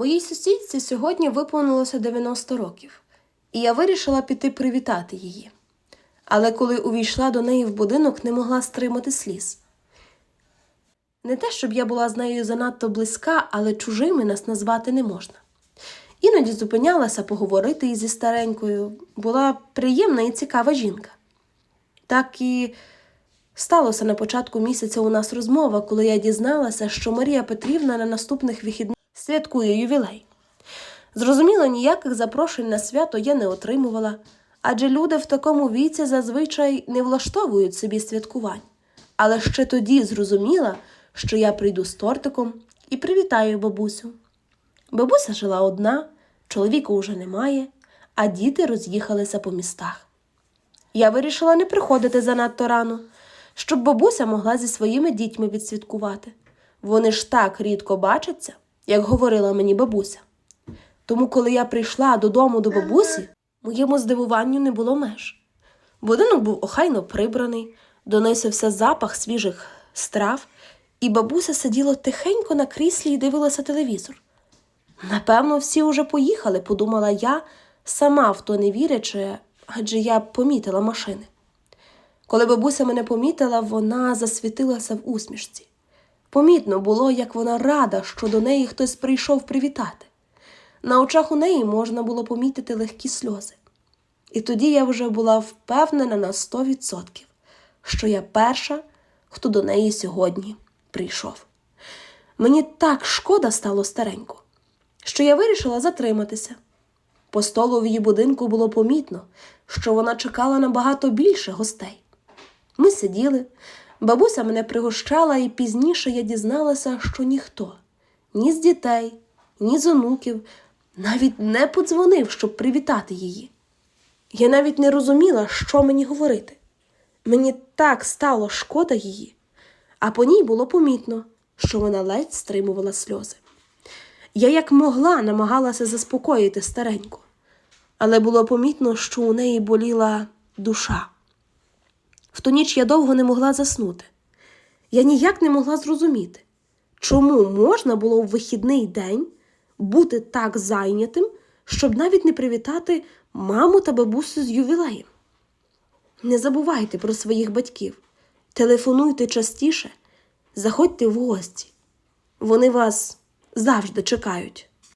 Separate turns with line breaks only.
Моїй сусідці сьогодні виповнилося 90 років, і я вирішила піти привітати її. Але коли увійшла до неї в будинок, не могла стримати сліз. Не те, щоб я була з нею занадто близька, але чужими нас назвати не можна. Іноді зупинялася поговорити із зі старенькою, була приємна і цікава жінка. Так і сталося на початку місяця у нас розмова, коли я дізналася, що Марія Петрівна на наступних вихідних святкує ювілей. Зрозуміло, ніяких запрошень на свято я не отримувала, адже люди в такому віці зазвичай не влаштовують собі святкувань. Але ще тоді зрозуміла, що я прийду з тортиком і привітаю бабусю. Бабуся жила одна, чоловіка уже немає, а діти роз'їхалися по містах. Я вирішила не приходити занадто рано, щоб бабуся могла зі своїми дітьми відсвяткувати. Вони ж так рідко бачаться, як говорила мені бабуся. Тому, коли я прийшла додому до бабусі, моєму здивуванню не було меж. Будинок був охайно прибраний, доносився запах свіжих страв, і бабуся сиділа тихенько на кріслі і дивилася телевізор. Напевно, всі уже поїхали, подумала я, сама в то не вірячи, адже я помітила машини. Коли бабуся мене помітила, вона засвітилася в усмішці. Помітно було, як вона рада, що до неї хтось прийшов привітати. На очах у неї можна було помітити легкі сльози. І тоді я вже була впевнена на сто відсотків, що я перша, хто до неї сьогодні прийшов. Мені так шкода стало старенько, що я вирішила затриматися. По столу в її будинку було помітно, що вона чекала набагато більше гостей. Ми сиділи, бабуся мене пригощала, і пізніше я дізналася, що ніхто, ні з дітей, ні з онуків, навіть не подзвонив, щоб привітати її. Я навіть не розуміла, що мені говорити. Мені так стало шкода її, а по ній було помітно, що вона ледь стримувала сльози. Я як могла намагалася заспокоїти стареньку, але було помітно, що у неї боліла душа. В ту ніч я довго не могла заснути. Я ніяк не могла зрозуміти, чому можна було в вихідний день бути так зайнятим, щоб навіть не привітати маму та бабусю з ювілеєм. Не забувайте про своїх батьків, телефонуйте частіше, заходьте в гості. Вони вас завжди чекають.